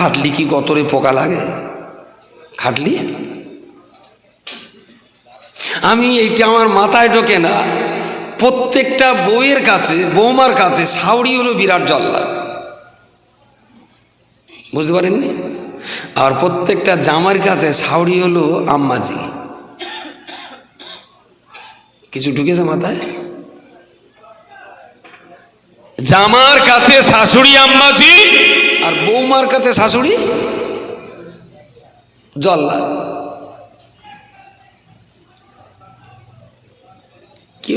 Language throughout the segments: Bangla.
খাটলি কি গতরে পোকা লাগে? খাটলি? আমি এইটা আমার মাথায় ঢোকে না। প্রত্যেকটা বউয়ের কাছে, বৌমার কাছে সাউরি হলো বিরাট জল্লা। বুঝতে পারেননি? আর প্রত্যেকটা জামার কাছে সাউরি হলো আম্মাজি। কিছু ঢুকেছে মাথায়? জামার কাছে শাশুড়ি, আম্মাজি। আর বৌমার কাছে শাশুড়ি? জল্লা কি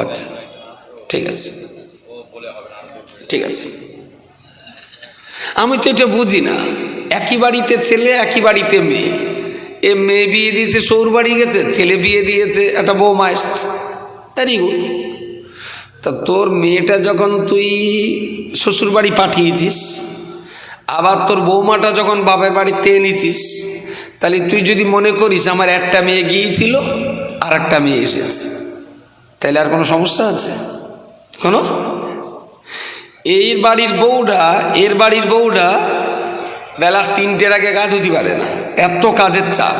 আচ্ছা ঠিক আছে। ঠিক আছে। আমি তো এটা বুঝি না। একই বাড়িতে ছেলে, একই বাড়িতে মেয়ে। এ মেয়ে বিয়ে দিয়েছে সৌর বাড়ি গেছে, ছেলে বিয়ে দিয়েছে, একটা বৌমা এসছে। ভেরি গুড তা তোর মেয়েটা যখন তুই শ্বশুর বাড়ি পাঠিয়েছিস, আবার তোর বৌমাটা যখন বাবার বাড়িতে এনেছিস, তাহলে তুই যদি মনে করিস আমার একটা মেয়ে গিয়েছিল আর একটা মেয়ে এসেছে, তাহলে আর কোনো সমস্যা আছে? কোনো? এই বাড়ির বউটা, এর বাড়ির বউটা বেলা তিনটের আগে গা ধুতে পারে না, এত কাজের চাপ।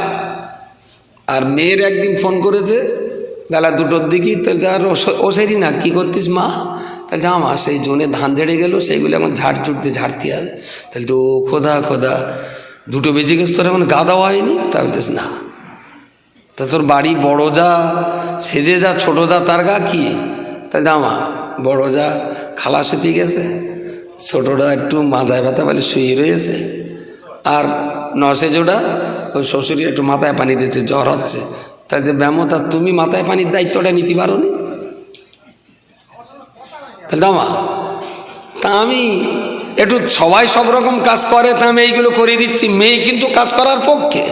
আর মেয়ের একদিন ফোন করেছে বেলা দুটোর দিকে তাহলে আর ও- ও সেরি না, কী করতিস মা? তাহলে তো আমার সেই জোনে ধান ঝেড়ে গেল, সেইগুলো এখন ঝাড় ঝুড়তে ঝাড়তে হবে তাহলে তো খোদা খোদা, দুটো বেজে গেছে, তোর এখন গা দেওয়া হয়নি? তা বলতেস না। তা তোর বাড়ি বড় যা, সেজে যা, ছোটো যা, তার গা কি? তাহলে দামা বড় যা খালাসিতে গেছে, ছোটোটা একটু মাথায় ব্যথা বলে শুয়ে রয়েছে। আর নসে জোড়া, ওই শ্বশুরি একটু মাথায় পানি দিচ্ছে, জ্বর হচ্ছে। তাহলে ব্যামতা, তুমি মাথায় পানির দায়িত্বটা নিতে পারো নি দামা তা আমি একটু সবাই সব রকম কাজ করে, তা আমি এইগুলো করে দিচ্ছি। মেয়ে কিন্তু কাজ করার পক্ষে।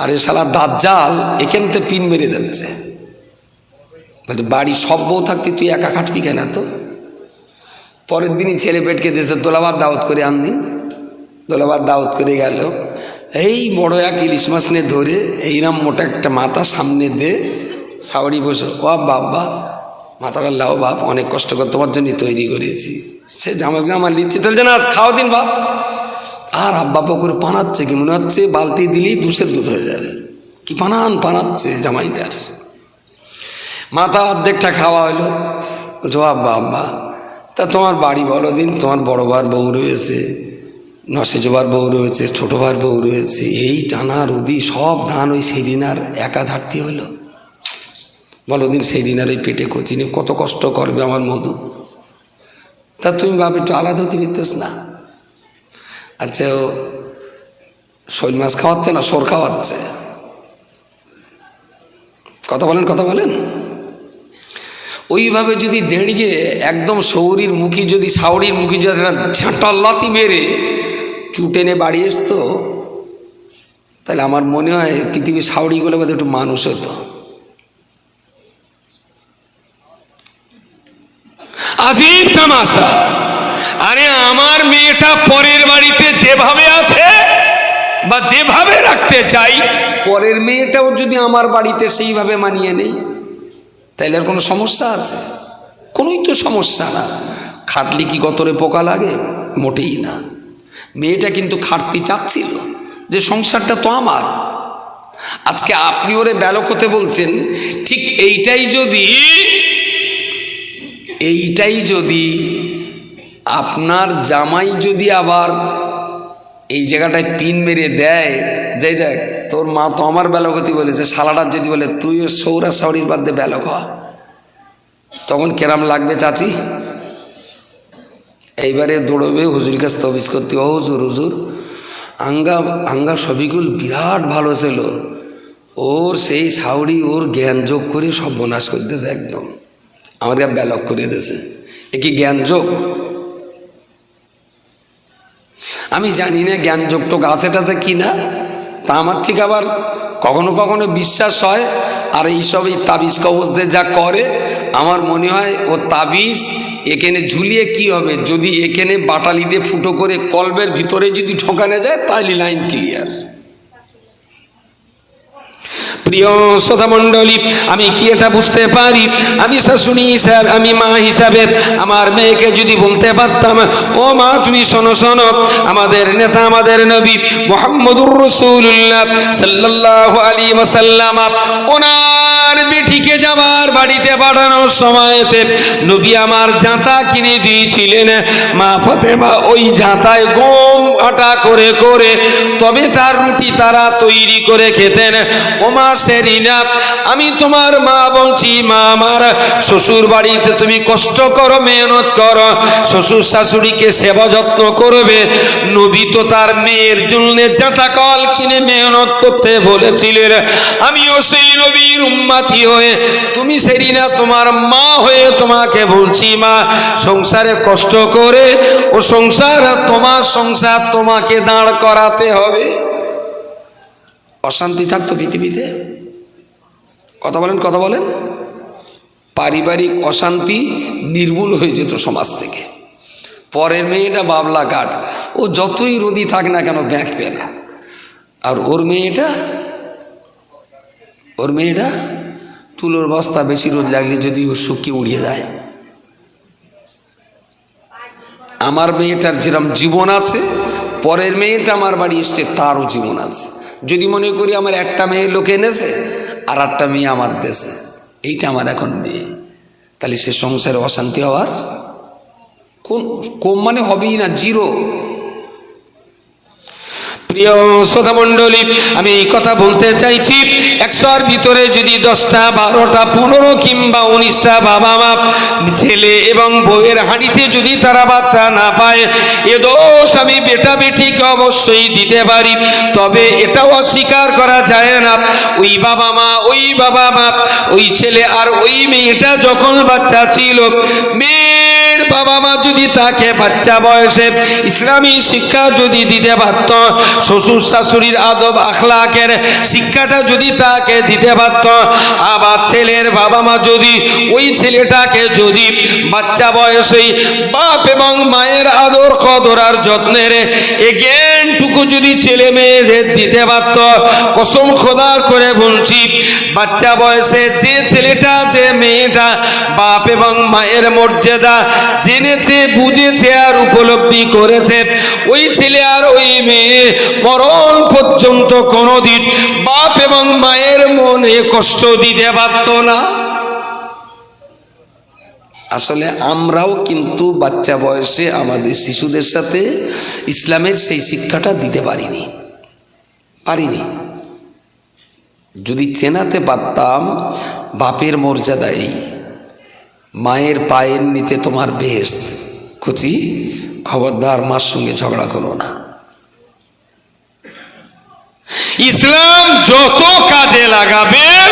আর এ দাঁত জাল এখান থেকে পিন মেরে যাচ্ছে। বলছে বাড়ি সব বউ থাকতে তুই একা খাটবি কেন তো পরের দিনই ছেলে পেটকে দিয়েছে দোলাবার দাওয়াত করে আনদিন দোলাবার দাওয়াত করে গেল। এই বড় এক ইলিশ মাছ নিয়ে ধরে এইরাম মোটা একটা মাথা সামনে দে সাওয়ারি বসে। ও বাবা মাথাটা লাও বাপ, অনেক কষ্ট করে তোমার জন্যই তৈরি করেছি। সে জামাগুলো আমার লিচ্ছে তাহলে না খাওয়া দিন বাপ। আর আব্বা পুকুর পানাচ্ছে কি, মনে হচ্ছে বালতি দিলেই দুশের দুধ হয়ে যাবে। কি পানান পানাচ্ছে জামাইটার। মাথা অর্ধেকটা খাওয়া হলো। বলছো আব্বা আব্বা তা তোমার বাড়ি বলো দিন, তোমার বড় বার বউ রয়েছে। নসেজোবার বউ রয়েছে, ছোটো বার বউ রয়েছে, এই টানা রুদি সব ধান ওই সেরিনার একা ঝাড়তে হলো বলো দিন সেরিনার ওই পেটে কচিনে কত কষ্ট করবে আমার মধু। তা তুমি বাপ একটু আলাদা হতে পারতেস না। আচ্ছা ও শৈল মাছ খাওয়াচ্ছে না সর খাওয়াচ্ছে? কথা বলেন কথা বলেন। ওইভাবে যদি দেড়িয়ে একদম সৌরির মুখী যদি সাউরির মুখী যদি ঝাঁটাল্লাতি মেরে চুটেনে বাড়ি আসতো তাহলে আমার মনে হয় পৃথিবীর সাউরিগুলো বোধহয় একটু মানুষ হতো। আজিব তামাশা আরে আমার মেয়েটা পরের বাড়িতে যেভাবে আছে বা যেভাবে রাখতে চাই পরের মেয়েটাও যদি আমার বাড়িতে সেইভাবে মানিয়ে নেই তাইলে আর কোনো সমস্যা আছে? কোনোই তো সমস্যা না। খাটলি কি গতরে পোকা লাগে? মোটেই না। মেয়েটা কিন্তু খাটতে চাচ্ছিল যে সংসারটা তো আমার। আজকে আপনি ওরে ব্যালক হতে বলছেন, ঠিক এইটাই যদি এইটাই যদি আপনার জামাই যদি আবার এই জায়গাটায় পিন মেরে দেয়, যাই দেখ, তোর মা তো আমার ব্যালকতি বলেছে, শালাটার যদি বলে, তুইও সৌরা সাউরির বাদ দিয়ে ব্যালক হ। তখন কেরাম লাগবে চাচি? এইবারে দৌড়বে হুজুর কাছে তবিজ করতে ও হুজুর হুজুর, আঙ্গা আঙ্গা সবিকুল বিরাট ভালো ছিল। ওর সেই সাউরি ওর জ্ঞান যোগ করে সব বনাশ করতেছে একদম। আমাকে ব্যালক করে দিয়েছে। এ কি জ্ঞান যোগ? আমি জানি না জ্ঞান যোগ টোক আছে টাছে কি না। তা আমার ঠিক আবার কখনো কখনো বিশ্বাস হয়, আর এইসব এই তাবিজ কবজদের যা করে, আমার মনে হয় ও তাবিজ এখানে ঝুলিয়ে কি হবে? যদি এখানে বাটালি দিয়ে ফুটো করে কলবের ভিতরে যদি ঠকানো যায় তাহলে লাইন ক্লিয়ার প্রিয় শ্রোতা মণ্ডলী আমি কি এটা বুঝতে পারি? আমি শাশুড়ি হিসাবে, আমি মা হিসাবে আমার মেয়েকে যদি বলতে পারতাম, ও মা, তুমি শোনো শোনো, আমাদের নেতা, আমাদের নবী মোহাম্মদুর রসুল্লাহ সাল্লাহ আলী ওয়াসাল্লাম, ওনার বেটিকে যাবার বাড়িতে পাঠানোর সময়তে নবী আমার জাঁতা কিনে দিয়েছিলেন। মা ফতেমা ওই জাঁতায় গম আটা করে করে তবে তার রুটি তারা তৈরি করে খেতেন। ও মা সেরিনা আমি তোমার মা বলছি, মা, আমার শ্বশুর বাড়িতে তুমি কষ্ট করো, মেহনত করো। শ্বশুর শাশুড়িকে সেবা যত্ন করবে। নবী তো তার মেয়ের জন্য জাঁতা কল কিনে মেহনত করতে বলেছিলেন। আমিও সেই নবীর উম্মাতি হয়ে, তুমি সেরিনা তোমার মা হয়ে তোমাকে বলছি, মা, সংসারে কষ্ট করে ও সংসার, তোমার সংসার তোমাকে দাঁড় করাতে হবে। অশান্তি থাকতো পৃথিবীতে? কথা বলেন কথা বলেন। পারিবারিক অশান্তি নির্মূল হয়ে যেত সমাজ থেকে। পরের মেয়েটা বাবলা কাঠ। ও যতই রোদি থাক না কেন ব্যাঁকবে না। আর ওর মেয়েটা ওর মেয়েটা তুলোর বস্তা বেশি রোদ লাগলে যদি ও শুকিয়ে উড়িয়ে যায়। আমার মেয়েটার যেরকম জীবন আছে, পরের মেয়েটা আমার বাড়ি এসছে তারও জীবন আছে। যদি মনে করি আমার একটা মেয়ে লোকে এনেছে, আর একটা মেয়ে আমার দেশে এইটা আমার এখন মেয়ে তাহলে সে সংসারে অশান্তি হওয়ার কোন কম মানে হবেই না, জিরো। প্রিয় শ্রোতা মণ্ডলী, আমি এই কথা বলতে চাইছি, একশোর ভিতরে যদি দশটা, বারোটা, পনেরো কিংবা উনিশটা বাবা মা, ছেলে এবং বউয়ের হাঁড়িতে যদি তারা বাচ্চা না পায়, এ দোষ আমি বেটা বেটিকে অবশ্যই দিতে পারি। তবে এটাও অস্বীকার করা যায় না, ওই বাবা মা, ওই বাবা মা, ওই ছেলে আর ওই মেয়েটা যখন বাচ্চা ছিল মেয়ের বাবা মা যদি তাকে বাচ্চা বয়সে ইসলামী শিক্ষা যদি দিতে পারত, শ্বশুর শাশুড়ির আদব আখলাকের শিক্ষাটা যদি তাকে দিতে পারত, আবার ছেলের বাবা মা যদি ওই ছেলেটাকে যদি বাচ্চা বয়সেই বাপ এবং মায়ের আদর কদর আর যত্নের এগেনটুকু যদি ছেলে মেয়েদের দিতে পারত, কসম খোদার করে বলছি, বাচ্চা বয়সে যে ছেলেটা, যে মেয়েটা, বাপ এবং মায়ের মর্যাদা জেনেছে, বুঝেছে আর উপলব্ধি করেছে। ওই ছেলে আর ওই মেয়ে মরণ পর্যন্ত কোনোদিন বাপ এবং মায়ের মনে কষ্ট দিতে পারত না। আসলে আমরাও কিন্তু বাচ্চা বয়সে আমাদের শিশুদের সাথে ইসলামের সেই শিক্ষাটা দিতে পারিনি। পারিনি। যদি চেনাতে পারতাম, বাপের মর্যাদা এই মায়ের পায়ের নিচে তোমার বেহেস্ত কুচি খবরদার মার সঙ্গে ঝগড়া করো না। ইসলাম যত কাজে লাগাবেন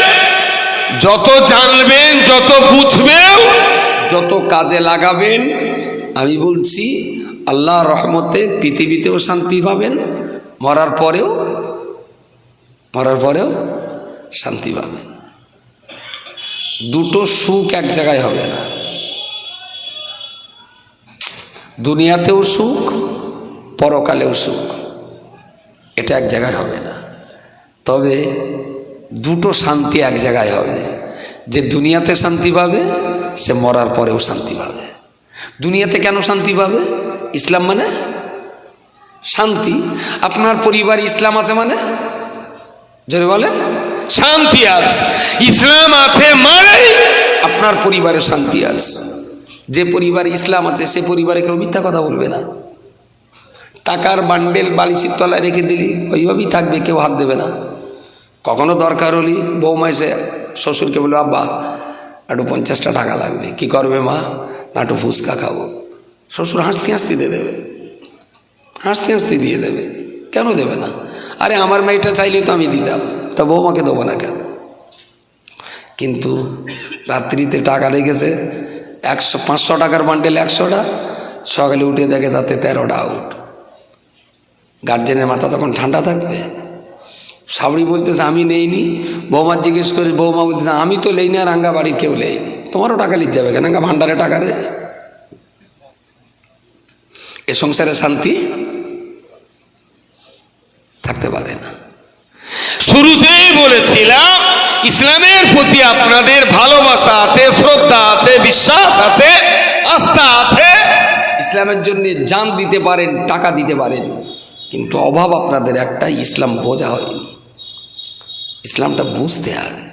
যত জানবেন যত বুঝবেন যত কাজে লাগাবেন আমি বলছি আল্লাহ রহমতে পৃথিবীতেও শান্তি পাবেন মরার পরেও মরার পরেও শান্তি পাবেন। দুটো সুখ এক জায়গায় হবে না। দুনিয়াতেও সুখ, পরকালেও সুখ, এটা এক জায়গায় হবে না। তবে দুটো শান্তি এক জায়গায় হবে। যে দুনিয়াতে শান্তি পাবে, সে মরার পরেও শান্তি পাবে। দুনিয়াতে কেন শান্তি পাবে? ইসলাম মানে শান্তি। আপনার পরিবার ইসলাম আছে মানে? জোরে বলেন। শান্তি আছে। ইসলাম আছে মানে আপনার পরিবারে শান্তি আছে। যে পরিবার ইসলাম আছে, সে পরিবারে কেউ মিথ্যা কথা বলবে না। টাকার বান্ডেল বালিশের তলায় রেখে দিলি ওইভাবেই থাকবে, কেউ হাত দেবে না। কখনো দরকার হলি বৌমা এসে শ্বশুরকে বলবে, আব্বা একটু পঞ্চাশটা টাকা লাগবে। কি করবে মা? না একটু ফুচকা খাব। শ্বশুর হাসতে হাসতে দিয়ে দেবে। হাসতে হাসতে দিয়ে দেবে। কেন দেবে না? আরে আমার মেয়েটা চাইলে তো আমি দিতাম। তা বৌমাকে দেবো না কেন? কিন্তু রাত্রিতে টাকা রেখেছে একশো, পাঁচশো টাকার বান্ডেল একশোটা, সকালে উঠে দেখে তাতে তেরোটা আউট গার্জেনের মাথা তখন ঠান্ডা থাকবে। সাবড়ি বলতেছে, আমি নেইনি। বৌমা জিজ্ঞেস করে, বৌমা বলতেছে, আমি তো লেইনি আর আঙ্গা বাড়ির কেউ লেইনি তোমারও টাকা লিখ যাবে কেন? ভান্ডারে টাকা রে। এ সংসারে শান্তি থাকতে পারে না। শুরুতেই বলেছিলাম, ইসলামের প্রতি আপনাদের ভালোবাসা আছে, শ্রদ্ধা আছে, বিশ্বাস আছে, আস্থা আছে। ইসলামের জন্য জান দিতে পারেন, টাকা দিতে পারেন, কিন্তু অভাব আপনাদের একটা ইসলাম বোঝা হয়নি। ইসলামটা বুঝতে হবে।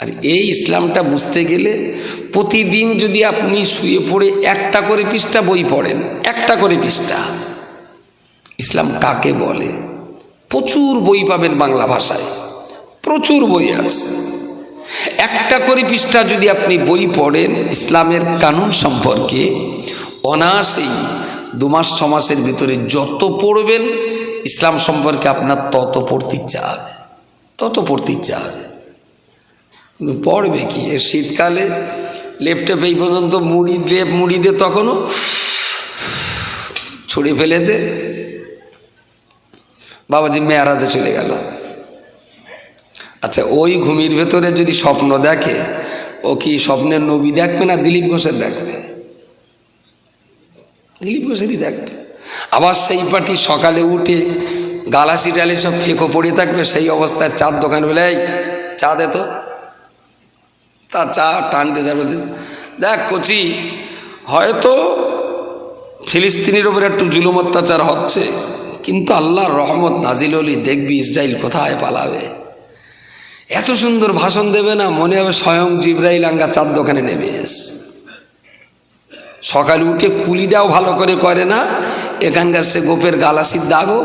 আর এই ইসলামটা বুঝতে গেলে প্রতিদিন যদি আপনি শুয়ে পড়ে একটা করে পৃষ্ঠা বই পড়েন, একটা করে পৃষ্ঠা, ইসলাম কাকে বলে? প্রচুর বই পাবেন বাংলা ভাষায়। প্রচুর বই আছে। একটা করে পৃষ্ঠা যদি আপনি বই পড়েন ইসলামের কানুন সম্পর্কে, অনায়াসেই দু মাস, ছ মাসের ভিতরে যত পড়বেন, ইসলাম সম্পর্কে আপনার তত পড়তে ইচ্ছা হবে। তত পড়তে ইচ্ছা হবে। কিন্তু পড়বে কি? এর শীতকালে লেপটেপ এই পর্যন্ত মুড়ি লেপ মুড়ি দে তখনও ছুড়ে ফেলে দে। বাবাজি মেয়ারাজে চলে গেল। আচ্ছা ওই ঘুমির ভেতরে যদি স্বপ্ন দেখে, ও কি স্বপ্নের নবী দেখবে না দিলীপ ঘোষের দেখবে? দিলীপ ঘোষেরই দেখবে। আবার সেই পার্টি সকালে উঠে গালাসি টালি সব ফেঁকো পড়ে থাকবে, সেই অবস্থায় চার দোকান বলে, এই, চা দে তো। তা চা টানতে যাবে। দেখ কচি, হয়তো ফিলিস্তিনির ওপরে একটু জুলুম অত্যাচার হচ্ছে। কিন্তু আল্লাহর রহমত নাজিল হলি দেখবি ইসরায়েল কোথায় পালাবে। এত সুন্দর ভাষণ দেবে না, মনে হবে স্বয়ং জিব্রাইল আঙ্গা চার দোকানে নেমে এস সকালে উঠে কুলিটাও ভালো করে করে না, এখানকার সে গোপের গালাসির দাগও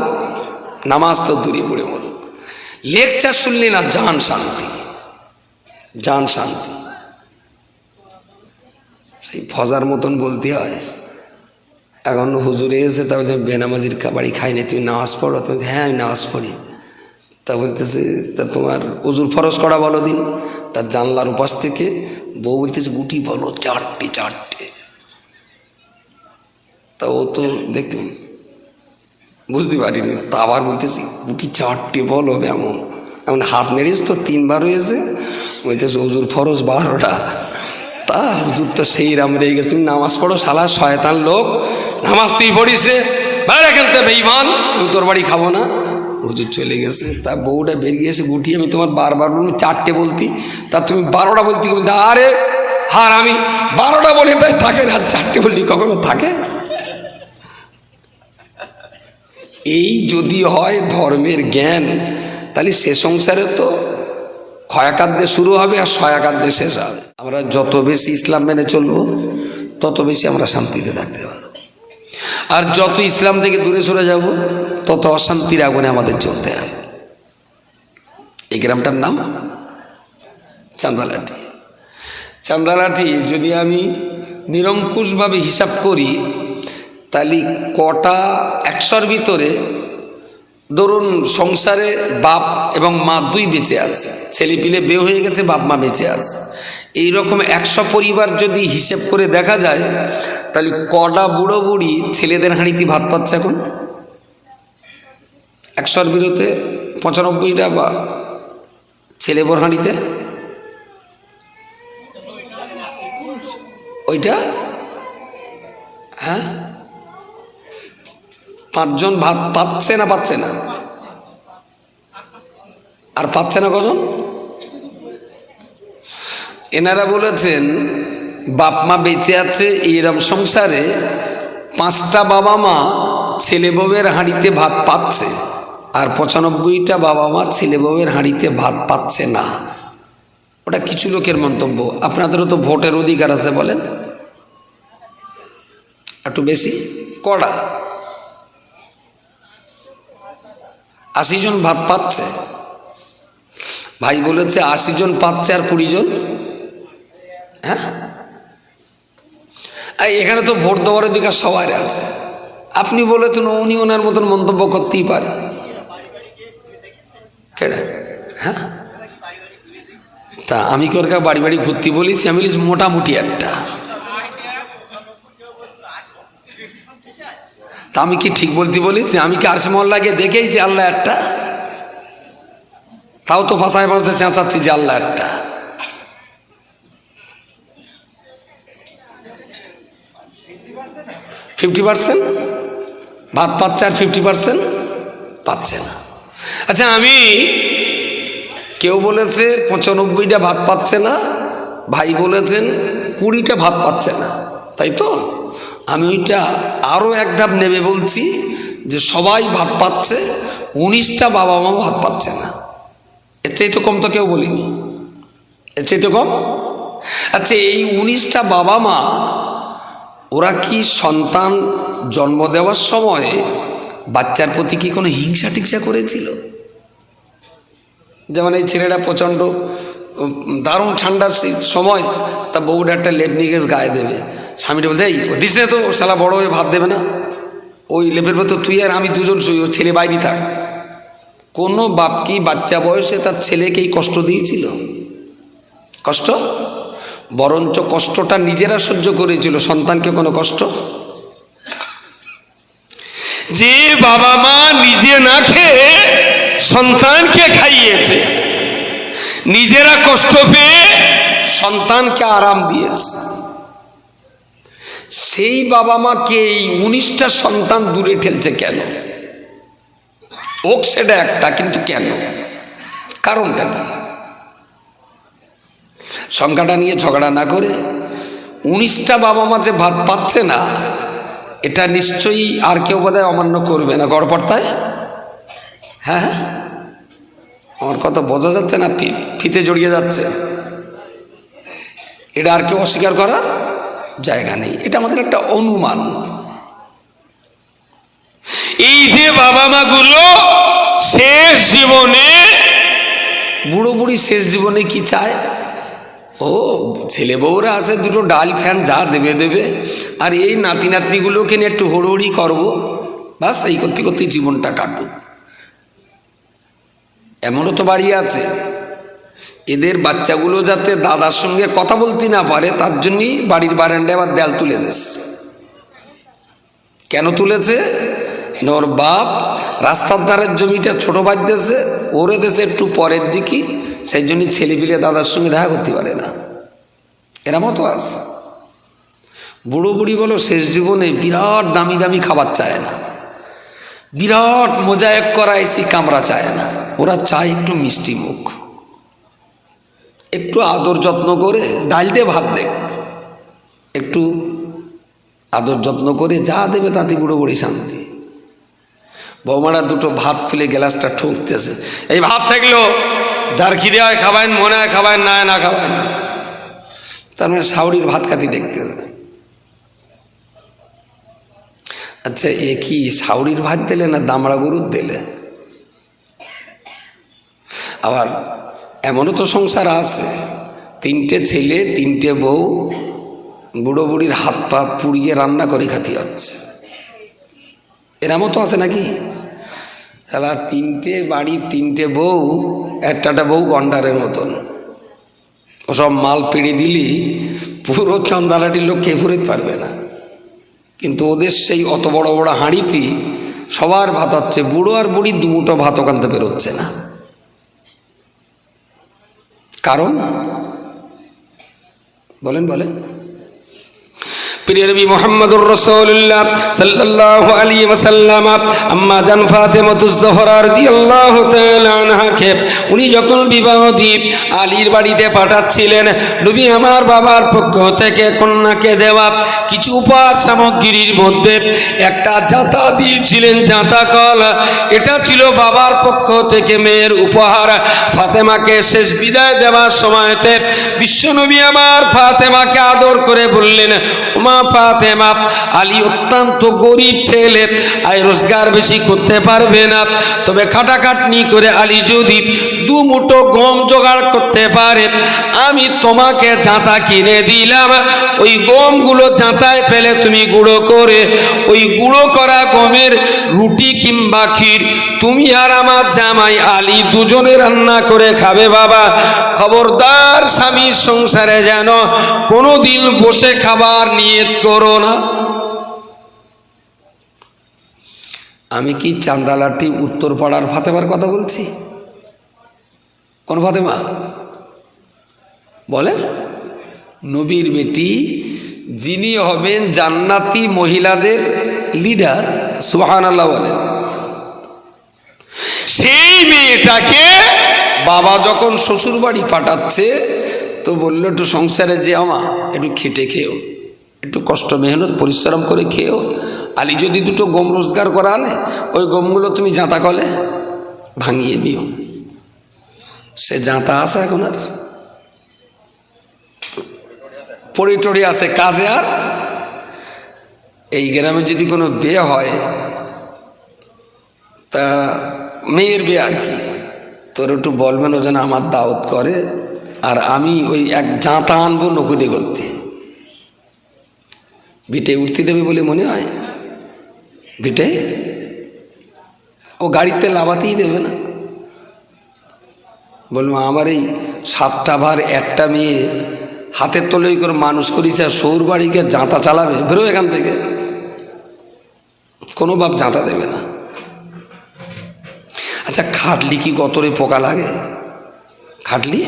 নামাজ তো দূরে পড়ে মরুক। লেকচার শুনলি না, জান শান্তি জান শান্তি। সেই ফজার মতন বলতে হয়। এখন হুজুরে এসে তা বলছে, বেনামাজির বাড়ি খাই খাইনি তুমি নামাজ পড়ো? তুমি হ্যাঁ আমি নামাজ পড়ি। তা বলতেছে, তা তোমার উজুর ফরজ করা বলো দিন। তার জানলার উপাস থেকে বউ বলতেছে, গুটি বলো চারটে চারটে। তা ও তো দেখতে বুঝতে পারিনি। তা আবার বলতেছি, গুটি চারটে বলো এমন এমন হাত নেড়িস তো, তিনবার হয়েছে। বলতেছে, হুজুর ফরজ বারোটা। তা হুজুর তো সেই রাম রেগে গেছে, তুমি নামাজ পড়ো সালা শয়তান লোক। নামাজ তুই পড়িস রে। বাইরে খেলতে বেইমান আমি তোর বাড়ি খাব না। হুজুর চলে গেছে। তা বউটা বেরিয়ে এসে গুটি আমি তোমার বারবার বলুন চারটে বলতি। তা তুমি বারোটা বলতি বলতে, আরে, হার আমি। বারোটা বলি, তাই থাকে না। চারটে বললি কখনো থাকে? এই যদি হয় ধর্মের জ্ঞান, তাহলে সে সংসারে তো ক্ষয়াকার দিয়ে শুরু হবে আর ছয়াকার দিয়ে শেষ হবে। আমরা যত বেশি ইসলাম মেনে চলবো, তত বেশি আমরা শান্তিতে থাকতে পারব। আর যত ইসলাম থেকে দূরে সরে যাব, তত অশান্তির আগুনে আমাদের চলতে হবে এই গ্রামটার নাম চান্দালাটি চান্দালাটি যদি আমি নিরঙ্কুশভাবে হিসাব করি, তাহলে কটা একশোর ভিতরে ধরুন সংসারে বাপ এবং মা দুই বেঁচে আছে। ছেলে পিলে বে হয়ে গেছে বাপ মা বেঁচে আছে। এই রকম একশো পরিবার যদি হিসেব করে দেখা যায়, তাহলে কটা বুড়ো বুড়ি ছেলেদের হাঁড়িতে ভাত পাচ্ছে এখন? একশোর বিরুদ্ধে পঁচানব্বইটা বা ছেলে বোর হাঁড়িতে? ওইটা? হ্যাঁ? পাঁচজন ভাত পাচ্ছে না পাচ্ছে না? আর পাচ্ছে না কজন? এনারা বলেছেন, বাপ মা বেঁচে আছে এইরকম সংসারে, পাঁচটা বাবা মা ছেলে বউয়ের হাঁড়িতে ভাত পাচ্ছে, আর পঁচানব্বইটা বাবা মা ছেলে বউয়ের হাঁড়িতে ভাত পাচ্ছে না। ওটা কিছু লোকের মন্তব্য। আপনাদেরও তো ভোটের অধিকার আছে বলেন। একটু বেশি? কড়া আশি জন ভাত পাচ্ছে। ভাই বলেছে, আশি জন পাচ্ছে আর কুড়ি জন? হ্যাঁ? এখানে তো ভোট দেওয়ার অধিকার সবার আছে। আপনি বলেছেন উনি ওনার মতন মন্তব্য করতেই পারে। কেডা? হ্যাঁ? তা আমি কি ওর বাড়ি বাড়ি ঘুরতে বলেছি আমি বলেছি মোটামুটি একটা। তা আমি কি ঠিক বলতে বলেছি আমি কি আরসে মহল্লাকে দেখেইছি আল্লাহ একটা? তাও তো ভাষায় ভাষাতে চেঁচাচ্ছি যে আল্লাহ একটা। Fifty percent? ভাত পাচ্ছে আর ফিফটি পার্সেন্ট? পাচ্ছে না। আচ্ছা আমি কেউ বলেছে পঁচানব্বইটা ভাত পাচ্ছে না, ভাই বলেছেন কুড়িটা ভাত পাচ্ছে না। তাই তো? আমি ওইটা আরও এক ধাপ নেবে বলছি যে সবাই ভাত পাচ্ছে, উনিশটা বাবা মা ভাত পাচ্ছে না। এর চাইতে কম তো কেউ বলিনি। এর চাইতে কম? আচ্ছা এই উনিশটা বাবা মা ওরা কি সন্তান জন্ম দেওয়ার সময় বাচ্চার প্রতি কি কোনো হিংসা টিংসা করেছিল? যেমন এই ছেলেটা প্রচণ্ড দারুণ ঠান্ডার সময় তা বউটা একটা লেপ নিয়ে গায়ে দেবে। স্বামীটা বলতে এই দিস না তো শালা বড় হয়ে ভাত দেবে না। ওই লেপের ভেতর তুই আর আমি দুজন শুই, ও ছেলে বাইরে থাক। কোনো বাপ কি বাচ্চা বয়সে তার ছেলেকেই কষ্ট দিয়েছিল? কষ্ট? বরঞ্চ কষ্টটা নিজেরা সহ্য করেছিল। সন্তানকে কোনো কষ্ট? যে বাবা মা নিজে না খেয়ে সন্তানকে খাইয়েছে, নিজেরা কষ্ট পেয়ে সন্তানকে আরাম দিয়েছে। সেই বাবা মাকে এই উনিশটা সন্তান দূরে ঠেলছে কেন? ওক সেটা একটা, কিন্তু কেন? কারণটা কি? সংখ্যাটা নিয়ে ঝগড়া না করে উনিশটা বাবা মা যে ভাত পাচ্ছে না, এটা নিশ্চয়ই আর কেউ বোধহয় অমান্য করবে না। গড়পড়তায়? হ্যাঁ হ্যাঁ। আমার কথা বোঝা যাচ্ছে না? ফিতে জড়িয়ে যাচ্ছে। এটা আর কেউ অস্বীকার করার জায়গা নেই। এটা আমাদের একটা অনুমান। এই যে বাবা মা গুলো শেষ জীবনে, বুড়ো বুড়ি শেষ জীবনে কি চায়? ও, ছেলে বউরা আছে, দুটো ডাল ফ্যান যা দেবে দেবে। আর এই নাতি নাতনিগুলোকে নিয়ে একটু হড়হড়ি করব। বাস, এই করতে করতে জীবনটা কাটুক এমনও তো বাড়ি আছে। এদের বাচ্চাগুলো যাতে দাদার সঙ্গে কথা বলতে না পারে, তার জন্যই বাড়ির বারান্দায় আবার দেয়াল তুলে দেশ কেন তুলেছে? ওর বাপ রাস্তার ধারের জমিটা ছোট বাজতেছে ওরে দেশে একটু পরের দিকে, সেই জন্য ছেলেপিলে দাদার সঙ্গে দেখা করতে পারে না। এরা মতো আছে। বুড়ো বুড়ি বলো শেষ জীবনে বিরাট দামি দামি খাবার চায় না। বিরাট মোজায়েক করা এসি কামরা চায় না। ওরা চায় একটু মিষ্টি মুখ। একটু আদর যত্ন করে ডাল ভাত দেখ। একটু আদর যত্ন করে যা দেবে তাতে বুড়ো বুড়ি শান্তি। বৌমারা দুটো ভাত ফেলে গ্লাসটা ঠুকতেছে। এই ভাত থাকল যার খিদে হয় খাবেন মনে হয় খাবেন না না। খাবেন তার মানে সাউরির ভাত খাতি দেখতেছে। আচ্ছা এ কি সাউরির ভাত দিলে না দামড়া গরুর দিলে? আবার এমনও তো সংসার আছে, তিনটে ছেলে, তিনটে বউ, বুড়ো বুড়ির হাত পা পুড়িয়ে রান্না করে খাতি হচ্ছে। এরামও তো আছে নাকি? তাহলে তিনটে বাড়ির তিনটে বউ একটাটা বউ গন্ডারের মতন। ওসব মাল পেড়ে দিলি, পুরো চান্দালাটির লোক কে ফুরিতে পারবে না। কিন্তু ওদের সেই অত বড় বড় হাঁড়িতে সবার ভাত হচ্ছে, বুড়ো আর বুড়ি দুমুটো ভাত ওখানতে বেরোচ্ছে না। কারণ? বলেন বলেন। প্রিয় নবী সাল্লাল্লাহু আলাইহি ওয়াসাল্লাম, আম্মা জান ফাতেমাতুজ উনি যখন বিবাহ দ্বীপ আলীর বাড়িতে পাঠাচ্ছিলেন আমার বাবার পক্ষ থেকে কন্যাকে দেওয়া কিছু উপহার সামগ্রীর মধ্যে একটা জাতা দিয়েছিলেন, জাতা কল। এটা ছিল বাবার পক্ষ থেকে মেয়ের উপহার। ফাতেমাকে শেষ বিদায় দেওয়ার সময়তে বিশ্বনবী আমার ফাতেমাকে আদর করে বললেন মা ফাতেমা, আলী অত্যন্ত গরিব ছেলে, আয় রোজগার বেশি করতে পারবে না। তবে খাটাখাটনি করে আলী যদি দু মুঠো গম জোগাড় করতে পারে, আমি তোমাকে জাঁতা কিনে দিলাম। ওই গমগুলো জাঁতায় ফেলে তুমি গুঁড়ো করে, ওই গুঁড়ো করা গমের রুটি কিংবা ক্ষীর তুমি আর আমার জামাই আলী দুজনে রান্না করে খাবে বাবা। খবরদার স্বামীর সংসারে যেন কোনোদিন বসে খাবার নিয়ত করো না। আমি কি চান্দালাটি উত্তর পাড়ার ফাতেমার কথা বলছি? কোন ফাতেমা? বলেন। নবীর বেটি, যিনি হবেন জান্নাতি মহিলাদের লিডার সুহান আল্লাহ বলেন। সেই মেয়েটাকে বাবা যখন শ্বশুর বাড়ি পাঠাচ্ছে, তো বলল, একটু সংসারে যে আমা একটু খেটে খেও, একটু কষ্ট মেহনত, পরিশ্রম করে খেও। আলি যদি দুটো গম রোজগার করা আনে ওই গমগুলো তুমি জাঁতা কলে ভাঙিয়ে নিও। সে জাঁতা আছে এখন আর। পড়ি টড়ি আছে কাজে আর। এই গ্রামে যদি কোনো বিয়ে হয়, তা মেয়ের বিয়ে আর কি। তোর একটু বলবেন, ও যেন আমার দাওয়াত করে। আর আমি ওই এক জাঁতা আনব নকুদে করতে। বিটে উঠতে দেবে বলে মনে হয়। বিটে? ও গাড়িতে লাভাতেই দেবে না। বলব আমার এই সাতটা ভার, একটা মেয়ে হাতের তলেই করে মানুষ করেছে সৌর বাড়িকে জাঁতা চালাবে। বেরো এখান থেকে। কোনো বাপ জাঁতা দেবে না। আচ্ছা খাটলি কি গতরে পোকা লাগে? খাটলি?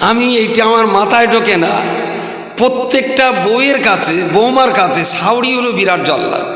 আমি এইটা আমার মাথায় ঢোকে না। প্রত্যেকটা বইয়ের কাছে, বৌমার কাছে, সাউরি হলো বিরাট জল্লাদ।